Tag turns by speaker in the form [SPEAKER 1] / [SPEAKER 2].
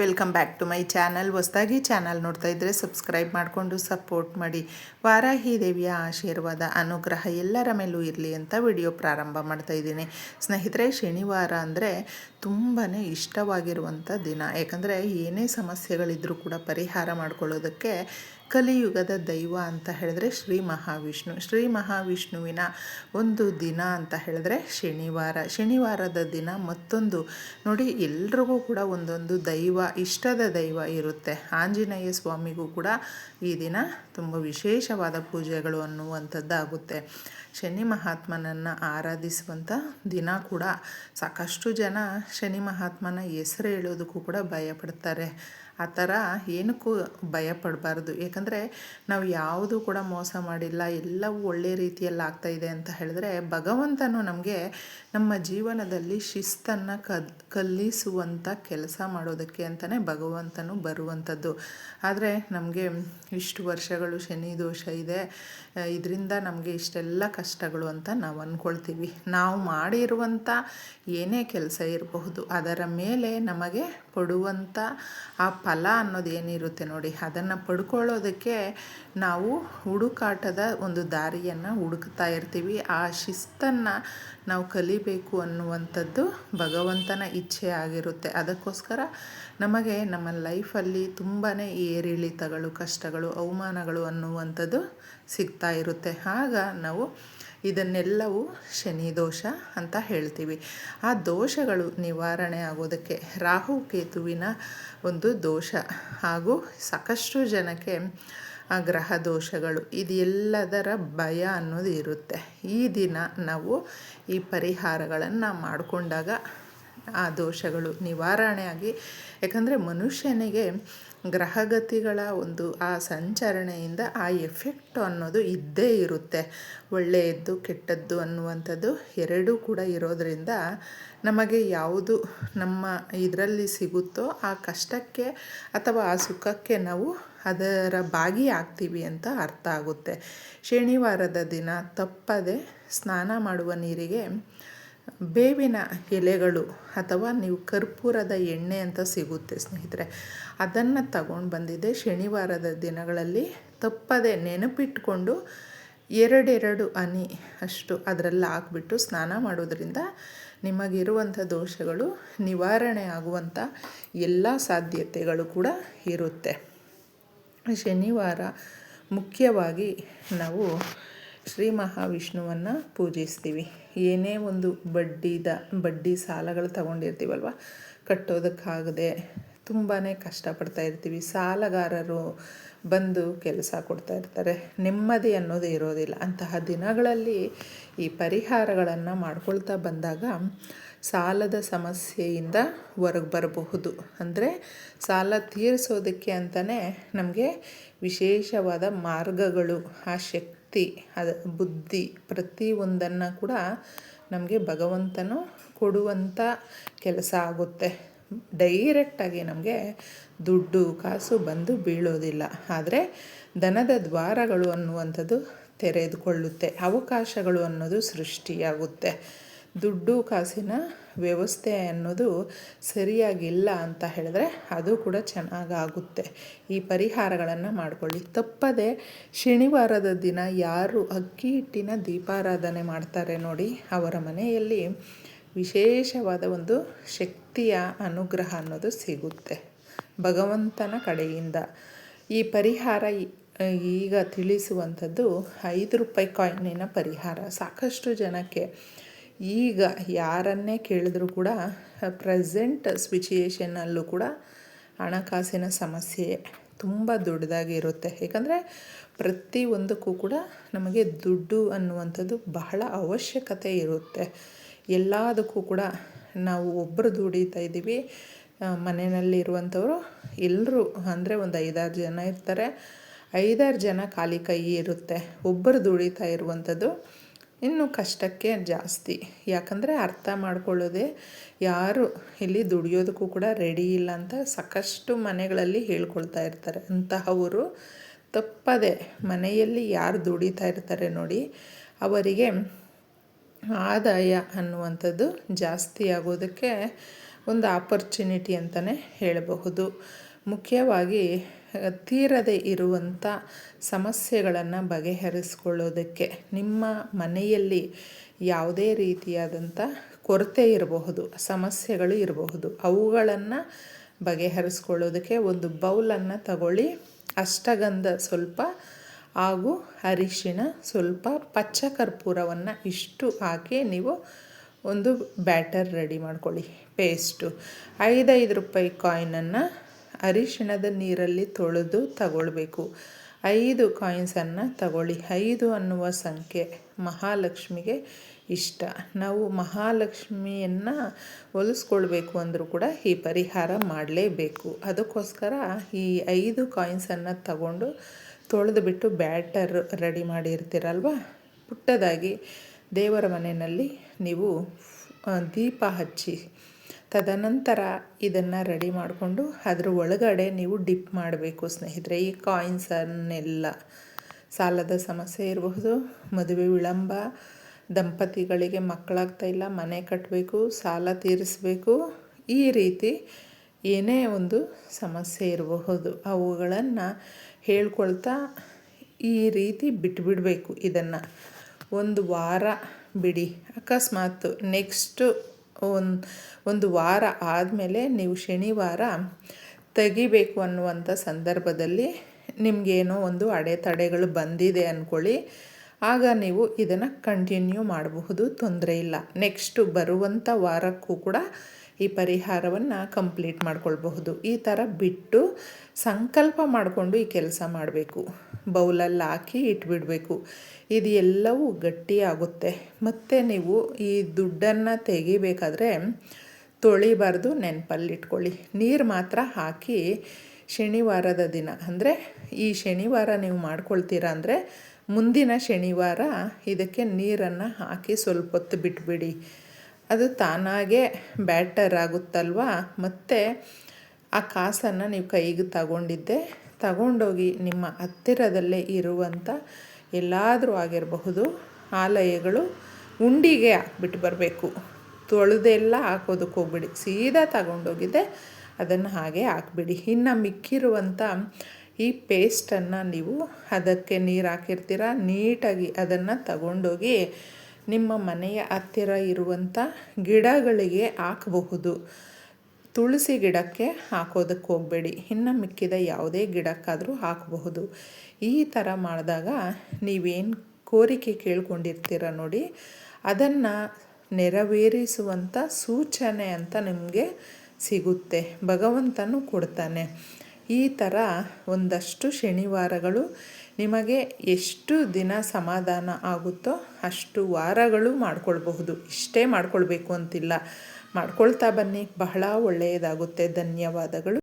[SPEAKER 1] Welcome back to my channel. ಹೊಸದಾಗಿ channel ನೋಡ್ತಾ ಇದ್ದರೆ ಸಬ್ಸ್ಕ್ರೈಬ್ ಮಾಡಿಕೊಂಡು ಸಪೋರ್ಟ್ ಮಾಡಿ. ವಾರಾಹಿ ದೇವಿಯ ಆಶೀರ್ವಾದ, ಅನುಗ್ರಹ ಎಲ್ಲರ ಮೇಲೂ ಇರಲಿ ಅಂತ ವಿಡಿಯೋ ಪ್ರಾರಂಭ ಮಾಡ್ತಾ ಇದ್ದೀನಿ. ಸ್ನೇಹಿತರೆ, ಶನಿವಾರ ಅಂದರೆ ತುಂಬಾ ಇಷ್ಟವಾಗಿರುವಂಥ ದಿನ. ಯಾಕಂದರೆ ಏನೇ ಸಮಸ್ಯೆಗಳಿದ್ರೂ ಕೂಡ ಪರಿಹಾರ ಮಾಡ್ಕೊಳ್ಳೋದಕ್ಕೆ ಕಲಿಯುಗದ ದೈವ ಅಂತ ಹೇಳಿದ್ರೆ ಶ್ರೀ ಮಹಾವಿಷ್ಣು. ಶ್ರೀ ಮಹಾವಿಷ್ಣುವಿನ ಒಂದು ದಿನ ಅಂತ ಹೇಳಿದ್ರೆ ಶನಿವಾರ. ಶನಿವಾರದ ದಿನ ಮತ್ತೊಂದು, ನೋಡಿ ಎಲ್ರಿಗೂ ಕೂಡ ಒಂದೊಂದು ದೈವ, ಇಷ್ಟದ ದೈವ ಇರುತ್ತೆ. ಆಂಜನೇಯ ಸ್ವಾಮಿಗೂ ಕೂಡ ಈ ದಿನ ತುಂಬ ವಿಶೇಷವಾದ ಪೂಜೆಗಳು ಅನ್ನುವಂಥದ್ದಾಗುತ್ತೆ. ಶನಿ ಮಹಾತ್ಮನನ್ನು ಆರಾಧಿಸುವಂಥ ದಿನ ಕೂಡ ಸಾಕಷ್ಟು ಜನ ಶನಿ ಮಹಾತ್ಮನ ಹೆಸರು ಹೇಳೋದಕ್ಕೂ ಕೂಡ ಭಯಪಡ್ತಾರೆ. ಆ ಥರ ಏನಕ್ಕೂ ಭಯ ಪಡಬಾರ್ದು ನಾವು ಯಾವುದು ಕೂಡ ಮೋಸ ಮಾಡಿಲ್ಲ, ಎಲ್ಲವೂ ಒಳ್ಳೆಯ ರೀತಿಯಲ್ಲಿ ಆಗ್ತಾ ಇದೆ ಅಂತ ಹೇಳಿದ್ರೆ ಭಗವಂತನು ನಮಗೆ ನಮ್ಮ ಜೀವನದಲ್ಲಿ ಶಿಸ್ತನ್ನು ಕದ್ ಕಲಿಸುವಂಥ ಕೆಲಸ ಮಾಡೋದಕ್ಕೆ ಅಂತಲೇ ಭಗವಂತನು ಬರುವಂಥದ್ದು. ಆದರೆ ನಮಗೆ ಇಷ್ಟು ವರ್ಷಗಳು ಶನಿ ದೋಷ ಇದೆ ಇದರಿಂದ ನಮಗೆ ಇಷ್ಟೆಲ್ಲ ಕಷ್ಟಗಳು ಅಂತ ನಾವು ಅಂದ್ಕೊಳ್ತೀವಿ ನಾವು ಮಾಡಿರುವಂಥ ಏನೇ ಕೆಲಸ ಇರಬಹುದು, ಅದರ ಮೇಲೆ ನಮಗೆ ಕೊಡುವಂಥ ಆ ಫಲ ಅನ್ನೋದು ಏನಿರುತ್ತೆ ನೋಡಿ, ಅದನ್ನು ಪಡ್ಕೊಳ್ಳೋದಕ್ಕೆ ನಾವು ಹುಡುಕಾಟದ ಒಂದು ದಾರಿಯನ್ನು ಹುಡುಕ್ತಾ ಇರ್ತೀವಿ. ಆ ಶಿಸ್ತನ್ನು ನಾವು ಕಲಿಬೇಕು ಅನ್ನುವಂಥದ್ದು ಭಗವಂತನ ಇಚ್ಛೆ ಆಗಿರುತ್ತೆ. ಅದಕ್ಕೋಸ್ಕರ ನಮಗೆ ನಮ್ಮ ಲೈಫಲ್ಲಿ ತುಂಬಾ ಏರಿಳಿತಗಳು, ಕಷ್ಟಗಳು, ಅವಮಾನಗಳು ಅನ್ನುವಂಥದ್ದು ಸಿಗ್ತಾ ಇರುತ್ತೆ. ಆಗ ನಾವು ಇದನ್ನೆಲ್ಲವೂ ಶನಿ ದೋಷ ಅಂತ ಹೇಳ್ತೀವಿ. ಆ ದೋಷಗಳು ನಿವಾರಣೆ ಆಗೋದಕ್ಕೆ ರಾಹು ಕೇತುವಿನ ಒಂದು ದೋಷ ಹಾಗೂ ಸಾಕಷ್ಟು ಜನಕ್ಕೆ ಆ ಗ್ರಹ ದೋಷಗಳು. ಇದೆಲ್ಲದರ ಭಯ ಅನ್ನೋದು ಇರುತ್ತೆ. ಈ ದಿನ ನಾವು ಈ ಪರಿಹಾರಗಳನ್ನು ಮಾಡಿಕೊಂಡಾಗ ಆ ದೋಷಗಳು ನಿವಾರಣೆಯಾಗಿ, ಯಾಕಂದರೆ ಮನುಷ್ಯನಿಗೆ ಗ್ರಹಗತಿಗಳ ಒಂದು ಆ ಸಂಚರಣೆಯಿಂದ ಆ ಎಫೆಕ್ಟ್ ಅನ್ನೋದು ಇದ್ದೇ ಇರುತ್ತೆ. ಒಳ್ಳೆಯದ್ದು, ಕೆಟ್ಟದ್ದು ಅನ್ನುವಂಥದ್ದು ಎರಡೂ ಕೂಡ ಇರೋದರಿಂದ ನಮಗೆ ಯಾವುದು ನಮ್ಮ ಇದರಲ್ಲಿ ಸಿಗುತ್ತೋ ಆ ಕಷ್ಟಕ್ಕೆ ಅಥವಾ ಆ ಸುಖಕ್ಕೆ ನಾವು ಅದರ ಭಾಗಿ ಆಗ್ತೀವಿ ಅಂತ ಅರ್ಥ ಆಗುತ್ತೆ. ಶನಿವಾರದ ದಿನ ತಪ್ಪದೆ ಸ್ನಾನ ಮಾಡುವ ನೀರಿಗೆ ಬೇವಿನ ಎಲೆಗಳು ಅಥವಾ ನೀವು ಕರ್ಪೂರದ ಎಣ್ಣೆ ಅಂತ ಸಿಗುತ್ತೆ ಸ್ನೇಹಿತರೆ, ಅದನ್ನು ತಗೊಂಡು ಬಂದಿದ್ದೆ. ಶನಿವಾರದ ದಿನಗಳಲ್ಲಿ ತಪ್ಪದೆ ನೆನಪಿಟ್ಕೊಂಡು ಎರಡೆರಡು ಹನಿ ಅಷ್ಟು ಅದರಲ್ಲಿ ಹಾಕ್ಬಿಟ್ಟು ಸ್ನಾನ ಮಾಡೋದ್ರಿಂದ ನಿಮಗಿರುವಂಥ ದೋಷಗಳು ನಿವಾರಣೆ ಆಗುವಂಥ ಎಲ್ಲ ಸಾಧ್ಯತೆಗಳು ಕೂಡ ಇರುತ್ತೆ. ಶನಿವಾರ ಮುಖ್ಯವಾಗಿ ನಾವು ಶ್ರೀ ಮಹಾವಿಷ್ಣುವನ್ನು ಪೂಜಿಸ್ತೀವಿ. ಏನೇ ಒಂದು ಬಡ್ಡಿದ, ಬಡ್ಡಿ ಸಾಲಗಳು ತಗೊಂಡಿರ್ತೀವಲ್ವ? ಕಟ್ಟೋದಕ್ಕಾಗದೆ ತುಂಬಾ ಕಷ್ಟಪಡ್ತಾ ಇರ್ತೀವಿ. ಸಾಲಗಾರರು ಬಂದು ಕೆಲಸ ಕೊಡ್ತಾ ಇರ್ತಾರೆ. ನೆಮ್ಮದಿ ಅನ್ನೋದು ಇರೋದಿಲ್ಲ. ಅಂತಹ ದಿನಗಳಲ್ಲಿ ಈ ಪರಿಹಾರಗಳನ್ನು ಮಾಡ್ಕೊಳ್ತಾ ಬಂದಾಗ ಸಾಲದ ಸಮಸ್ಯೆಯಿಂದ ಹೊರಗೆ ಬರಬಹುದು. ಅಂದರೆ ಸಾಲ ತೀರಿಸೋದಕ್ಕೆ ಅಂತಲೇ ನಮಗೆ ವಿಶೇಷವಾದ ಮಾರ್ಗಗಳು, ಆ ಶಕ್ತಿ, ಅದ ಬುದ್ಧಿ ಪ್ರತಿಯೊಂದನ್ನು ಕೂಡ ನಮಗೆ ಭಗವಂತನು ಕೊಡುವಂಥ ಕೆಲಸ ಆಗುತ್ತೆ. ಡೈರೆಕ್ಟಾಗಿ ನಮಗೆ ದುಡ್ಡು, ಕಾಸು ಬಂದು ಬೀಳೋದಿಲ್ಲ. ಆದರೆ ದನದ ದ್ವಾರಗಳು ಅನ್ನುವಂಥದ್ದು ತೆರೆದುಕೊಳ್ಳುತ್ತೆ. ಅವಕಾಶಗಳು ಅನ್ನೋದು ಸೃಷ್ಟಿಯಾಗುತ್ತೆ. ದುಡ್ಡು ಕಾಸಿನ ವ್ಯವಸ್ಥೆ ಅನ್ನೋದು ಸರಿಯಾಗಿಲ್ಲ ಅಂತ ಹೇಳಿದ್ರೆ ಅದು ಕೂಡ ಚೆನ್ನಾಗಾಗುತ್ತೆ. ಈ ಪರಿಹಾರಗಳನ್ನು ಮಾಡಿಕೊಳ್ಳಿ. ತಪ್ಪದೆ ಶನಿವಾರದ ದಿನ ಯಾರು ಅಕ್ಕಿ ಹಿಟ್ಟಿನ ದೀಪಾರಾಧನೆ ಮಾಡ್ತಾರೆ ನೋಡಿ, ಅವರ ಮನೆಯಲ್ಲಿ ವಿಶೇಷವಾದ ಒಂದು ಶಕ್ತಿಯ ಅನುಗ್ರಹ ಅನ್ನೋದು ಸಿಗುತ್ತೆ. ಭಗವಂತನ ಕಡೆಯಿಂದ. ಈ ಪರಿಹಾರ ಈಗ ತಿಳಿಸುವಂಥದ್ದು ಐದು ರೂಪಾಯಿ ಕಾಯಿನಿನ ಪರಿಹಾರ. ಸಾಕಷ್ಟು ಜನಕ್ಕೆ ಈಗ ಯಾರನ್ನೇ ಕೇಳಿದ್ರು ಕೂಡ ಪ್ರೆಸೆಂಟ್ ಸಿಚುಯೇಷನ್ನಲ್ಲೂ ಕೂಡ ಹಣಕಾಸಿನ ಸಮಸ್ಯೆ ತುಂಬ ದೊಡ್ಡದಾಗಿರುತ್ತೆ ಏಕೆಂದರೆ ಪ್ರತಿಯೊಂದಕ್ಕೂ ಕೂಡ ನಮಗೆ ದುಡ್ಡು ಅನ್ನುವಂಥದ್ದು ಬಹಳ ಅವಶ್ಯಕತೆ ಇರುತ್ತೆ. ಎಲ್ಲದಕ್ಕೂ ಕೂಡ ನಾವು ಒಬ್ಬರು ದುಡಿತಾ ಇದ್ದೀವಿ ಮನೆಯಲ್ಲಿರುವಂಥವರು ಎಲ್ಲರೂ ಅಂದರೆ ಒಂದು ಐದಾರು ಜನ ಇರ್ತಾರೆ. ಐದಾರು ಜನ ಖಾಲಿ ಕೈ ಇರುತ್ತೆ. ಒಬ್ಬರು ದುಡಿತಾ ಇರುವಂಥದ್ದು ಇನ್ನು ಕಷ್ಟಕ್ಕೆ ಜಾಸ್ತಿ. ಯಾಕಂದರೆ ಅರ್ಥ ಮಾಡ್ಕೊಳ್ಳೋದೆ ಯಾರು ಇಲ್ಲಿ ದುಡಿಯೋದಕ್ಕೂ ಕೂಡ ರೆಡಿ ಇಲ್ಲ ಅಂತ ಸಾಕಷ್ಟು ಮನೆಗಳಲ್ಲಿ ಹೇಳ್ಕೊಳ್ತಾ ಇರ್ತಾರೆ. ಅಂತಹವರು ತಪ್ಪದೆ ಮನೆಯಲ್ಲಿ ಯಾರು ದುಡಿತಾ ಇರ್ತಾರೆ ನೋಡಿ, ಅವರಿಗೆ ಆದಾಯ ಅನ್ನುವಂಥದ್ದು ಜಾಸ್ತಿ ಆಗೋದಕ್ಕೆ ಒಂದು ಆಪರ್ಚುನಿಟಿ ಅಂತಲೇ ಹೇಳಬಹುದು. ಮುಖ್ಯವಾಗಿ ತೀರದೆ ಇರುವಂಥ ಸಮಸ್ಯೆಗಳನ್ನು ಬಗೆಹರಿಸ್ಕೊಳ್ಳೋದಕ್ಕೆ ನಿಮ್ಮ ಮನೆಯಲ್ಲಿ ಯಾವುದೇ ರೀತಿಯಾದಂಥ ಕೊರತೆ ಇರಬಹುದು, ಸಮಸ್ಯೆಗಳು ಇರಬಹುದು, ಅವುಗಳನ್ನು ಬಗೆಹರಿಸ್ಕೊಳ್ಳೋದಕ್ಕೆ ಒಂದು ಬೌಲನ್ನು ತಗೊಳ್ಳಿ. ಅಷ್ಟಗಂಧ ಸ್ವಲ್ಪ ಹಾಗೂ ಅರಿಶಿಣ ಸ್ವಲ್ಪ ಪಚ್ಚ ಕರ್ಪೂರವನ್ನು ಇಷ್ಟು ಹಾಕಿ ನೀವು ಒಂದು ಬ್ಯಾಟರ್ ರೆಡಿ ಮಾಡ್ಕೊಳ್ಳಿ. ಪೇಸ್ಟು. ಐದೈದು ರೂಪಾಯಿ ಕಾಯಿನನ್ನು ಅರಿಶಿಣದ ನೀರಲ್ಲಿ ತೊಳೆದು ತಗೊಳ್ಬೇಕು. ಐದು ಕಾಯಿನ್ಸನ್ನು ತಗೊಳ್ಳಿ. ಐದು ಅನ್ನುವ ಸಂಖ್ಯೆ ಮಹಾಲಕ್ಷ್ಮಿಗೆ ಇಷ್ಟ. ನಾವು ಮಹಾಲಕ್ಷ್ಮಿಯನ್ನು ಒಲಿಸ್ಕೊಳ್ಬೇಕು ಅಂದರೂ ಕೂಡ ಈ ಪರಿಹಾರ ಮಾಡಲೇಬೇಕು. ಅದಕ್ಕೋಸ್ಕರ ಈ ಐದು ಕಾಯಿನ್ಸನ್ನು ತಗೊಂಡು ತೊಳೆದು ಬಿಟ್ಟು ಬ್ಯಾಟರ್ ರೆಡಿ ಮಾಡಿರ್ತೀರಲ್ವ? ಪುಟ್ಟದಾಗಿ ದೇವರ ಮನೆಯಲ್ಲಿ ನೀವು ದೀಪ ಹಚ್ಚಿ ತದನಂತರ ಇದನ್ನು ರೆಡಿ ಮಾಡಿಕೊಂಡು ಅದ್ರ ಒಳಗಡೆ ನೀವು ಡಿಪ್ ಮಾಡಬೇಕು ಸ್ನೇಹಿತರೆ. ಈ ಕಾಯಿನ್ಸನ್ನೆಲ್ಲ ಸಾಲದ ಸಮಸ್ಯೆ ಇರಬಹುದು, ಮದುವೆ ವಿಳಂಬ, ದಂಪತಿಗಳಿಗೆ ಮಕ್ಕಳಾಗ್ತಾ ಇಲ್ಲ, ಮನೆ ಕಟ್ಟಬೇಕು ಸಾಲ ತೀರಿಸಬೇಕು, ಈ ರೀತಿ ಏನೇ ಒಂದು ಸಮಸ್ಯೆ ಇರಬಹುದು. ಅವುಗಳನ್ನು ಹೇಳ್ಕೊಳ್ತಾ ಈ ರೀತಿ ಬಿಟ್ಬಿಡಬೇಕು ಇದನ್ನು. ಒಂದು ವಾರ ಬಿಡಿ. ಅಕಸ್ಮಾತ್ ನೆಕ್ಸ್ಟು ಒಂದು ಒಂದು ವಾರ ಆದಮೇಲೆ ನೀವು ಶನಿವಾರ ತೆಗಿಬೇಕು ಅನ್ನುವಂಥ ಸಂದರ್ಭದಲ್ಲಿ ನಿಮಗೇನೋ ಒಂದು ಅಡೆತಡೆಗಳು ಬಂದಿದೆ ಅಂದ್ಕೊಳ್ಳಿ ಆಗ ನೀವು ಇದನ್ನು ಕಂಟಿನ್ಯೂ ಮಾಡಬಹುದು, ತೊಂದರೆ ಇಲ್ಲ. ನೆಕ್ಸ್ಟು ಬರುವಂಥ ವಾರಕ್ಕೂ ಕೂಡ ಈ ಪರಿಹಾರವನ್ನು ಕಂಪ್ಲೀಟ್ ಮಾಡ್ಕೊಳ್ಬಹುದು. ಈ ಥರ ಬಿಟ್ಟು ಸಂಕಲ್ಪ ಮಾಡಿಕೊಂಡು ಈ ಕೆಲಸ ಮಾಡಬೇಕು. ಬೌಲಲ್ಲಿ ಹಾಕಿ ಇಟ್ಬಿಡಬೇಕು. ಇದು ಎಲ್ಲವೂ ಗಟ್ಟಿಯಾಗುತ್ತೆ. ಮತ್ತು ನೀವು ಈ ದುಡ್ಡನ್ನು ತೆಗಿಬೇಕಾದ್ರೆ ತೊಳಿಬಾರ್ದು ನೆನಪಲ್ಲಿಟ್ಕೊಳ್ಳಿ ನೀರು ಮಾತ್ರ ಹಾಕಿ ಶನಿವಾರದ ದಿನ, ಅಂದರೆ ಈ ಶನಿವಾರ ನೀವು ಮಾಡ್ಕೊಳ್ತೀರಾ ಅಂದರೆ ಮುಂದಿನ ಶನಿವಾರ ಇದಕ್ಕೆ ನೀರನ್ನು ಹಾಕಿ ಸ್ವಲ್ಪ ಹೊತ್ತು ಬಿಟ್ಬಿಡಿ. ಅದು ತಾನಾಗೆ ಬ್ಯಾಟರ್ ಆಗುತ್ತಲ್ವ? ಮತ್ತು ಆ ಕಾಸನ್ನು ನೀವು ಕೈಗೆ ತಗೊಂಡಿದ್ದೆ ತಗೊಂಡೋಗಿ ನಿಮ್ಮ ಹತ್ತಿರದಲ್ಲೇ ಇರುವಂಥ ಎಲ್ಲಾದರೂ ಆಗಿರಬಹುದು ಆಲಯಗಳು ಉಂಡಿಗೆ ಹಾಕ್ಬಿಟ್ಟು ಬರಬೇಕು. ತೊಳೆದೆಲ್ಲ ಹಾಕೋದಕ್ಕೆ ಹೋಗ್ಬಿಡಿ. ಸೀದಾ ತಗೊಂಡೋಗಿದ್ದೆ ಅದನ್ನು ಹಾಗೆ ಹಾಕ್ಬಿಡಿ. ಇನ್ನು ಮಿಕ್ಕಿರುವಂಥ ಈ ಪೇಸ್ಟನ್ನು ನೀವು ಅದಕ್ಕೆ ನೀರು ಹಾಕಿರ್ತೀರ, ನೀಟಾಗಿ ಅದನ್ನು ತಗೊಂಡೋಗಿ ನಿಮ್ಮ ಮನೆಯ ಹತ್ತಿರ ಇರುವಂಥ ಗಿಡಗಳಿಗೆ ಹಾಕಬಹುದು. ತುಳಸಿ ಗಿಡಕ್ಕೆ ಹಾಕೋದಕ್ಕೆ ಹೋಗಬೇಡಿ. ಇನ್ನು ಮಿಕ್ಕಿದ ಯಾವುದೇ ಗಿಡಕ್ಕಾದರೂ ಹಾಕಬಹುದು. ಈ ಥರ ಮಾಡಿದಾಗ ನೀವೇನು ಕೋರಿಕೆ ಕೇಳ್ಕೊಂಡಿರ್ತೀರ ನೋಡಿ, ಅದನ್ನು ನೆರವೇರಿಸುವಂಥ ಸೂಚನೆ ಅಂತ ನಿಮಗೆ ಸಿಗುತ್ತೆ. ಭಗವಂತನು ಕೊಡ್ತಾನೆ. ಈ ಥರ ಒಂದಷ್ಟು ಶನಿವಾರಗಳು ನಿಮಗೆ ಎಷ್ಟು ದಿನ ಸಮಾಧಾನ ಆಗುತ್ತೋ ಅಷ್ಟು ವಾರಗಳು ಮಾಡ್ಕೊಳ್ಬಹುದು. ಇಷ್ಟೇ ಮಾಡ್ಕೊಳ್ಬೇಕು ಅಂತಿಲ್ಲ. ಮಾಡ್ಕೊಳ್ತಾ ಬನ್ನಿ. ಬಹಳ ಒಳ್ಳೆಯದಾಗುತ್ತೆ. ಧನ್ಯವಾದಗಳು.